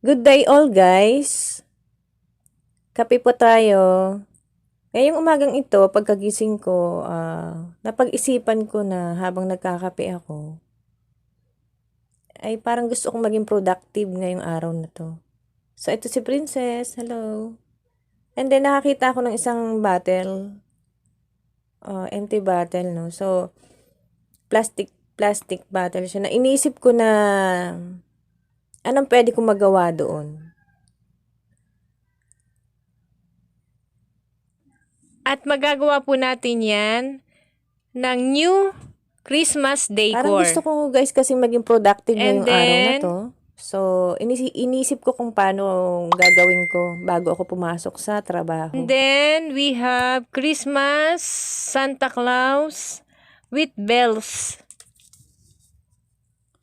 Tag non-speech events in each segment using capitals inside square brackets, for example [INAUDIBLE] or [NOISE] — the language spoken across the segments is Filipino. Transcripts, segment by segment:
Good day all guys! Kape po tayo. Ngayong umagang ito, pagkagising ko, ah, napag-isipan ko na habang nagkakape ako, ay parang gusto kong maging productive ngayong araw na to. So, ito si Princess. Hello. And then, nakakita ako ng isang bottle. ah, empty bottle, no? So, plastic, plastic bottle siya. Na iniisip ko na anong pwede kong magawa doon. At magagawa po natin yan ng new Christmas Parang decor. gusto ko guys kasi maging productive And ngayong araw na then- to. So, inisi- inisip ko kung paano gagawin ko bago ako pumasok sa trabaho. And then we have Christmas Santa Claus with bells.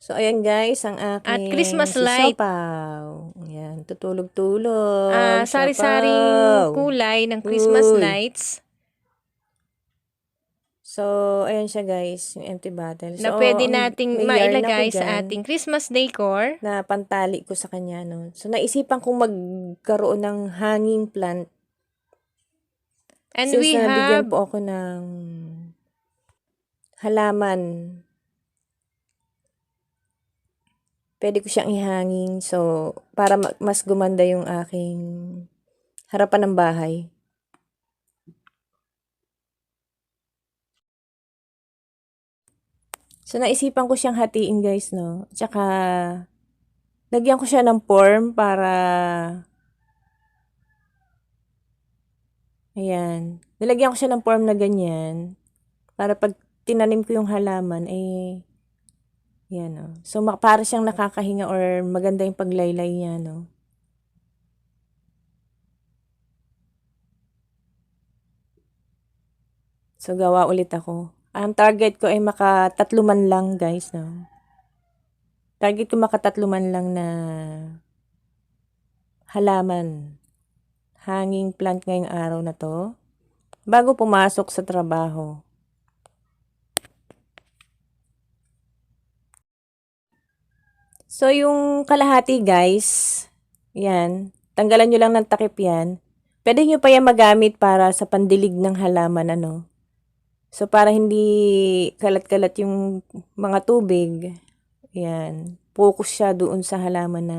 So, ayan guys, ang aking At Christmas light. Siopaw. Ayan, tutulog-tulog. Ah, sari-saring kulay ng Christmas Uy. lights So, ayan siya guys, yung empty bottle. na So, pwede ang- nating mailagay ako sa ating Christmas decor. na pantali ko sa kanya, no. So, naisipan kong magkaroon ng hanging plant And Since we have po ako ng halaman, pwede ko siyang ihanging. So, para ma- mas gumanda yung aking harapan ng bahay. So, naisipan ko siyang hatiin guys, no? Tsaka, lagyan ko siya ng form para Ayan. Nilagyan ko siya ng form na ganyan. Para pag tinanim ko yung halaman, eh, yan o. So, ma- para siyang nakakahinga or maganda yung paglaylay niya, no? So, gawa ulit ako. Ang target ko ay makatatlo man lang, guys, no? Target ko makatatlo man lang na halaman hanging plant ngayong araw na to bago pumasok sa trabaho. So, yung kalahati guys, yan, tanggalan nyo lang ng takip yan. Pwede nyo pa yan magamit para sa pandilig ng halaman, ano. So, para hindi kalat-kalat yung mga tubig, yan, focus siya doon sa halaman na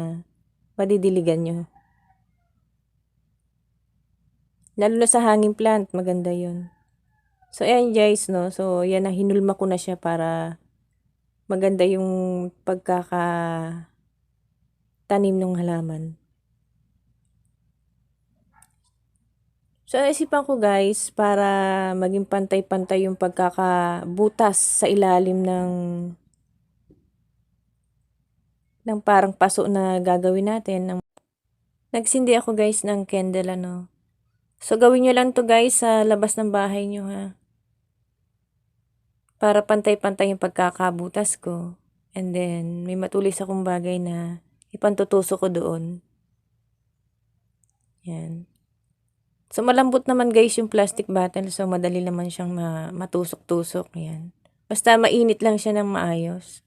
madidiligan nyo. Lalo na sa hanging plant, maganda yun. So, ayan guys, no? So, yan na, hinulma ko na siya para maganda yung pagkaka tanim ng halaman. So, naisipan ko guys, para maging pantay-pantay yung pagkakabutas sa ilalim ng ng parang paso na gagawin natin. Nagsindi ako guys ng candle, ano. So, gawin nyo lang to guys sa labas ng bahay nyo ha. Para pantay-pantay yung pagkakabutas ko. And then, may matulis akong bagay na ipantutuso ko doon. Yan. So, malambot naman guys yung plastic bottle. So, madali naman siyang ma- matusok-tusok. Yan. Basta mainit lang siya ng maayos.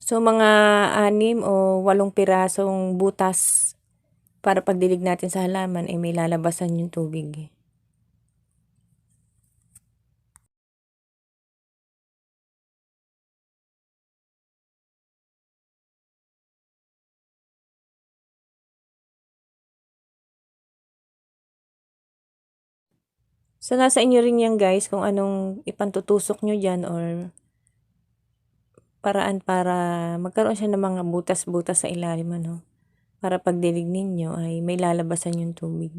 So, mga anim o walong pirasong butas para pagdilig natin sa halaman ay may lalabasan yung tubig. So, nasa inyo rin yan guys kung anong ipantutusok nyo dyan or paraan para magkaroon siya ng mga butas-butas sa ilalim ano. Para pagdilig ninyo ay may lalabasan yung tubig.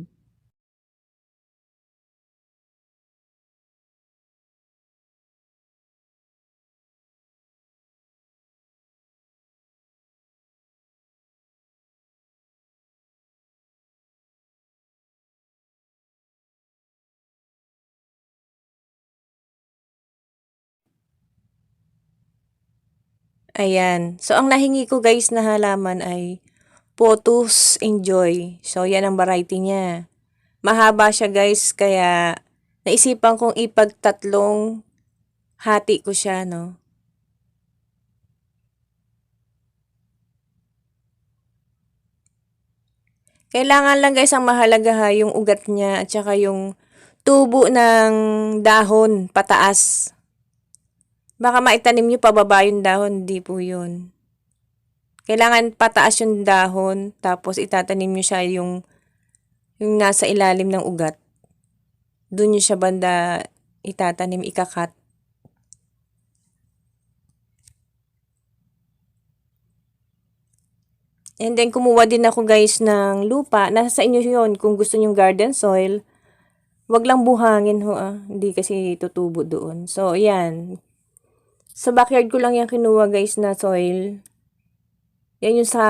Ayan. So, ang nahingi ko guys na halaman ay Potus Enjoy. So, yan ang variety niya. Mahaba siya guys, kaya naisipan kong ipagtatlong hati ko siya, no? Kailangan lang guys ang mahalaga ha, yung ugat niya at saka yung tubo ng dahon pataas. Baka maitanim nyo pababa yung dahon, hindi po yun. Kailangan pataas yung dahon, tapos itatanim nyo siya yung, yung nasa ilalim ng ugat. Doon nyo siya banda itatanim, ikakat. And then, kumuha din ako guys ng lupa. Nasa sa inyo yun kung gusto nyong garden soil. Wag lang buhangin ho ah. Hindi kasi tutubo doon. So, yan. Sa backyard ko lang yan kinuha guys na soil. Yan yung sa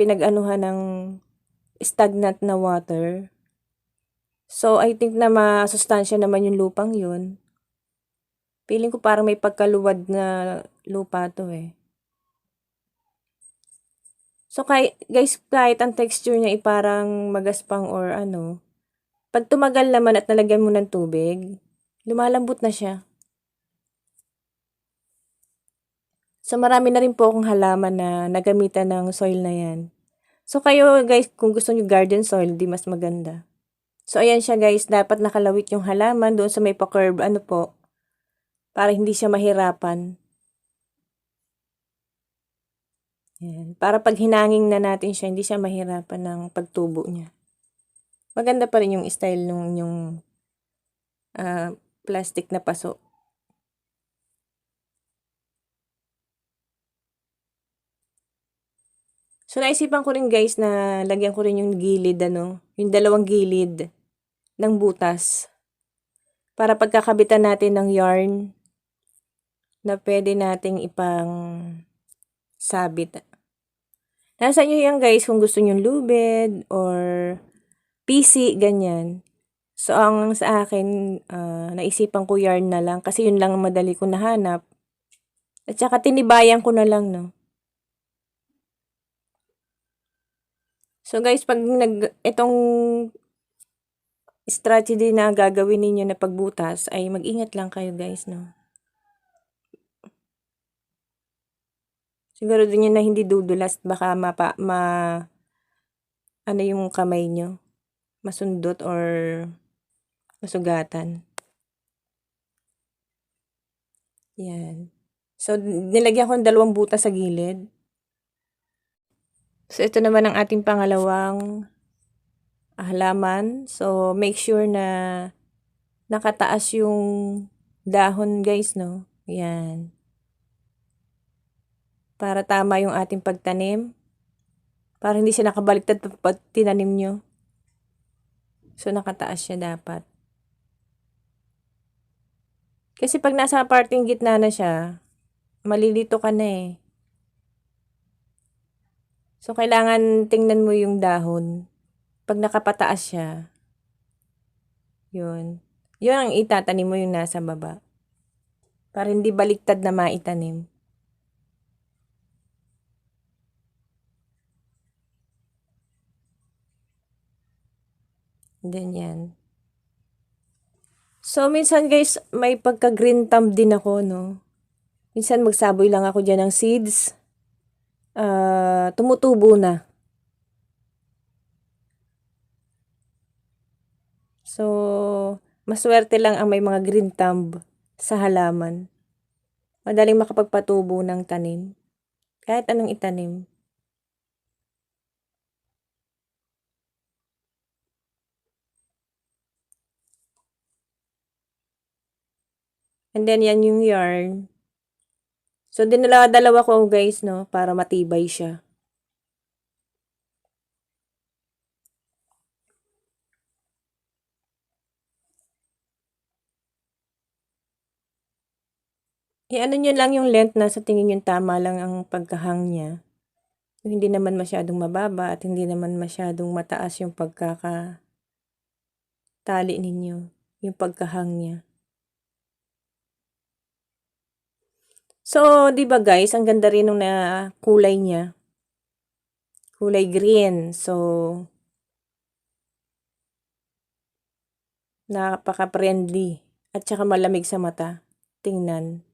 pinag-anuhan ng stagnant na water. So, I think na masustansya naman yung lupang yun. Feeling ko parang may pagkaluwad na lupa to eh. So, kay, guys, kahit ang texture niya ay parang magaspang or ano, pag tumagal naman at nalagyan mo ng tubig, lumalambot na siya. So, marami na rin po akong halaman na nagamitan ng soil na yan. So, kayo guys, kung gusto nyo garden soil, di mas maganda. So, ayan siya guys, dapat nakalawit yung halaman doon sa may pa-curve, ano po, para hindi siya mahirapan. Yan. Para pag hinanging na natin siya, hindi siya mahirapan ng pagtubo niya. Maganda pa rin yung style nung yung ah, plastic na paso. So, naisipan ko rin guys na lagyan ko rin yung gilid, ano, yung dalawang gilid ng butas. Para pagkakabitan natin ng yarn na pwede nating ipang sabit. Nasa inyo yan guys kung gusto nyo lubid or PC, ganyan. So, ang sa akin, ah, naisipan ko yarn na lang kasi yun lang ang madali ko nahanap. At saka tinibayan ko na lang, no. So, guys, pag nag, itong strategy na gagawin ninyo na pagbutas ay mag-ingat lang kayo, guys, no. Siguro din na hindi dudulas, baka mapa, ma, ano yung kamay nyo, masundot or masugatan. Yan. So, nilagyan ko ng dalawang butas sa gilid. So, ito naman ang ating pangalawang halaman. So, make sure na nakataas yung dahon, guys, no? Yan. Para tama yung ating pagtanim. Para hindi siya nakabaliktad pag tinanim nyo. So, nakataas siya dapat. Kasi pag nasa parting gitna na siya, malilito ka na eh. So, kailangan tingnan mo yung dahon. Pag nakapataas siya, yun. Yun ang itatanim mo yung nasa baba. Para hindi baliktad na maitanim. Ganyan. So, minsan guys, may pagka-green thumb din ako, no? Minsan magsaboy lang ako dyan ng seeds. Ah, tumutubo na. So, maswerte lang ang may mga green thumb sa halaman. Madaling makapagpatubo ng tanim. Kahit anong itanim. And then, yan yung yarn. So, dinala-dalawa ko guys, no, para matibay siya. I-ano nyo lang yung length na sa tingin yung tama lang ang pagkahang niya. Yung hindi naman masyadong mababa at hindi naman masyadong mataas yung pagkaka tali ninyo. Yung pagkahang niya. So, 'di ba guys, ang ganda rin na kulay niya. Kulay green. So, napaka-friendly at saka malamig sa mata. tingnan.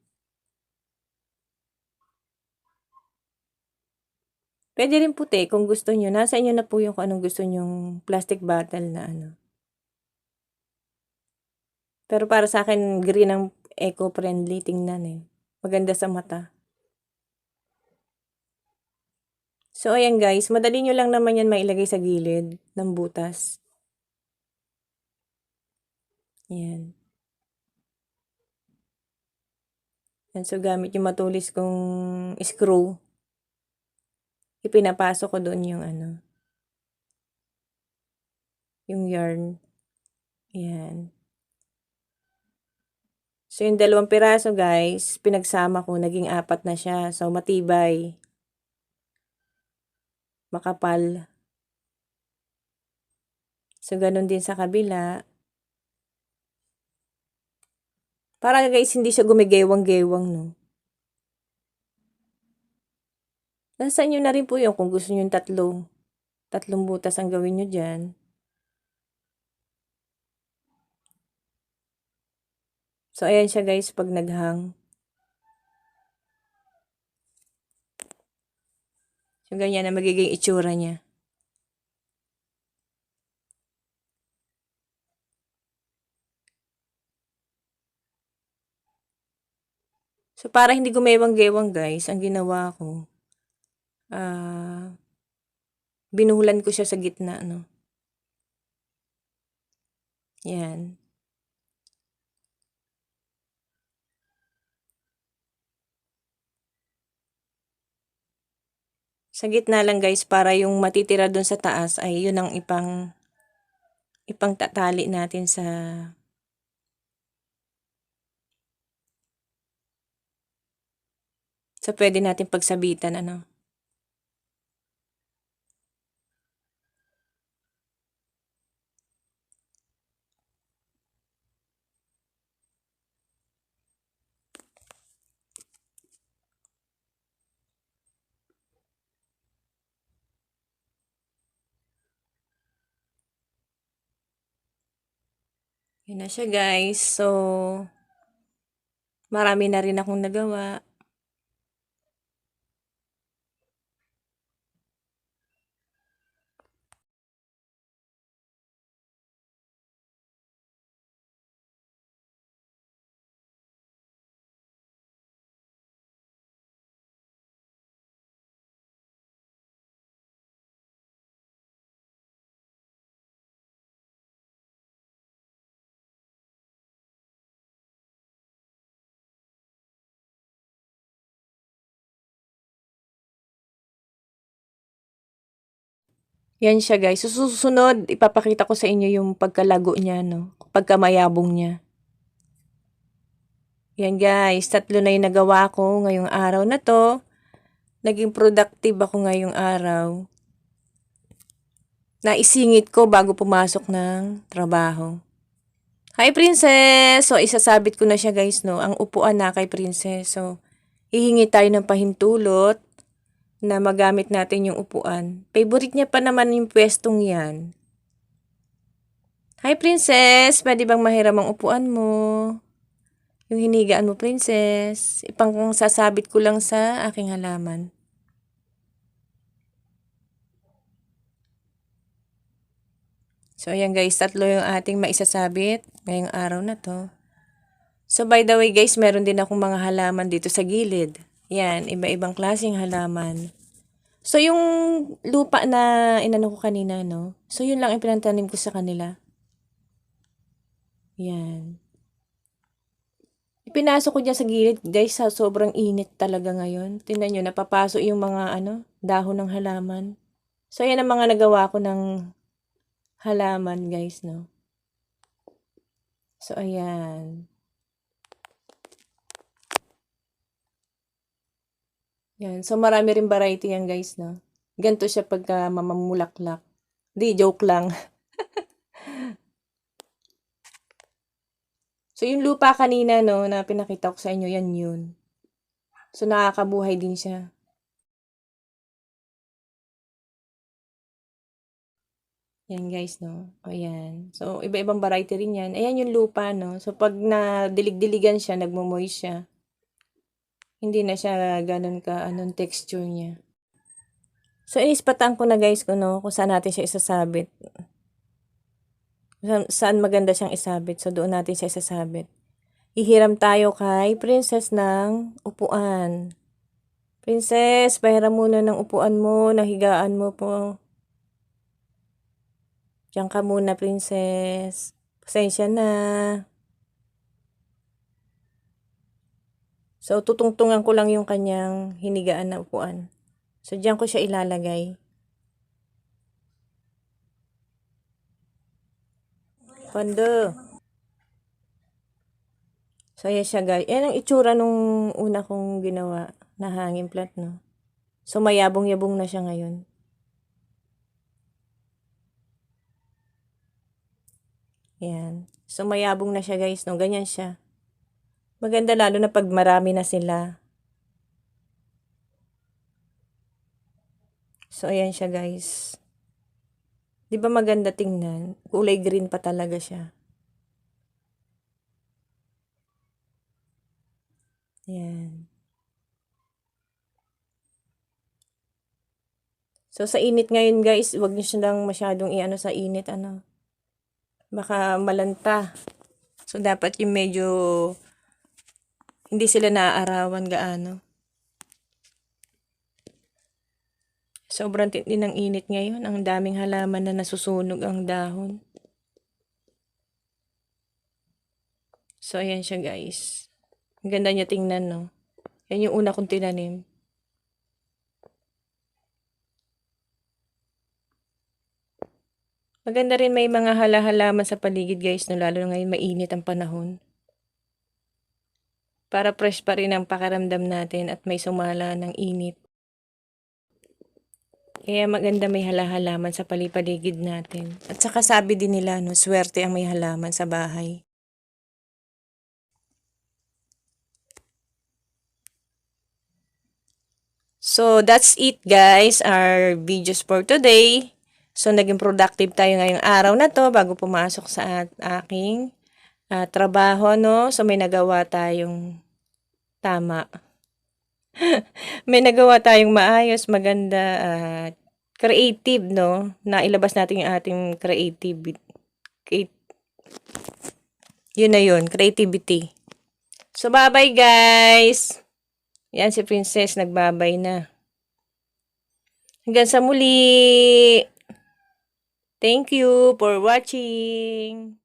Pwede rin puti kung gusto nyo. Nasa inyo na po yung kung anong gusto nyong plastic bottle na ano. Pero para sa akin, green ang eco-friendly tingnan eh. Maganda sa mata. So, ayan guys. Madali nyo lang naman yan mailagay sa gilid ng butas. Yan. Yan. So, gamit yung matulis kong screw. Ipinapasok ko doon yung ano. Yung yarn. Yan. So, yung dalawang piraso, guys, pinagsama ko, naging apat na siya. So, matibay. Makapal. So, ganun din sa kabila. Para, guys, hindi siya gumigewang-gewang, no? Nasa inyo na rin po yun kung gusto nyo yung tatlong, tatlong butas ang gawin nyo dyan. So, ayan siya guys pag naghang. So, ganyan na magiging itsura niya. So, para hindi gumewang-gewang guys, ang ginawa ko, ah, binuhulan ko siya sa gitna, no? Yan. Sa gitna lang guys, para yung matitira dun sa taas ay yun ang ipang ipang tatali natin sa sa pwede natin pagsabitan ano. Yun na siya guys. So, marami na rin akong nagawa. Yan siya guys. Susunod, ipapakita ko sa inyo yung pagkalago niya, no? Pagkamayabong niya. Yan guys, tatlo na yung nagawa ko ngayong araw na to. Naging productive ako ngayong araw. Naisingit ko bago pumasok ng trabaho. Hi Princess! So, isasabit ko na siya guys, no? Ang upuan na kay Princess. So, hihingi tayo ng pahintulot na magamit natin yung upuan. Favorite niya pa naman yung pwestong yan. Hi, Princess! Pwede bang mahiram ang upuan mo? Yung hinigaan mo, Princess. Ipang sasabit ko lang sa aking halaman. So, ayan guys, tatlo yung ating maisasabit ngayong araw na to. So, by the way guys, meron din akong mga halaman dito sa gilid. Yan, iba-ibang klaseng halaman. So, yung lupa na inano ko kanina, no? So, yun lang yung pinantanim ko sa kanila. Yan. Ipinasok ko dyan sa gilid, guys, sa sobrang init talaga ngayon. Tingnan nyo, napapasok yung mga, ano, dahon ng halaman. So, yan ang mga nagawa ko ng halaman, guys, no? So, ayan. Yan. So, marami rin variety yan, guys, no? Ganito siya pagka mamamulaklak. Di, joke lang. [LAUGHS] so, yung lupa kanina, no, na pinakita ko sa inyo, yan yun. So, nakakabuhay din siya. Yan guys, no? O yan. So, iba-ibang variety rin yan. Ayan yung lupa, no? So, pag nadilig-diligan siya, nagmumoy siya. Hindi na siya ganun ka, anong texture niya. So, inispatan ko na guys, kung, no, kung saan natin siya isasabit. Saan, saan maganda siyang isabit. So, doon natin siya isasabit. Ihiram tayo kay princess ng upuan. Princess, pahiram muna ng upuan mo, ng higaan mo po. Diyan ka muna, princess. Pasensya na. So, tutungtungan ko lang yung kanyang hinigaan na upuan. So, diyan ko siya ilalagay. Pando. So, ayan siya guys. Yan ang itsura nung una kong ginawa na hanging plant, no? So, mayabong-yabong na siya ngayon. Yan. So, mayabong na siya guys, no? Ganyan siya. Maganda lalo na pag marami na sila. So, ayan siya guys. Di ba maganda tingnan? Kulay green pa talaga siya. Yan. So, sa init ngayon guys, wag niyo silang masyadong i-ano sa init, ano. Baka malanta. So, dapat yung medyo hindi sila naaarawan gaano. Sobrang tindi ng init ngayon. Ang daming halaman na nasusunog ang dahon. So, ayan siya guys. Ang ganda niya tingnan, no? Yan yung una kong tinanim. Maganda rin may mga hala-halaman sa paligid guys, no? Lalo na ngayon mainit ang panahon. Para fresh pa rin ang pakiramdam natin at may sumala ng init. Kaya maganda may hala-halaman sa palipaligid natin. At saka sabi din nila, no, swerte ang may halaman sa bahay. So, that's it guys, our videos for today. So, naging productive tayo ngayong araw na to bago pumasok sa aking ah, trabaho, no? So, may nagawa tayong tama. [LAUGHS] may nagawa tayong maayos, maganda, at creative, no? Nailabas natin yung ating creative. create- Yun na yun, creativity. So, bye-bye guys! Yan si Princess, nagbabay na. Hanggang sa muli! Thank you for watching!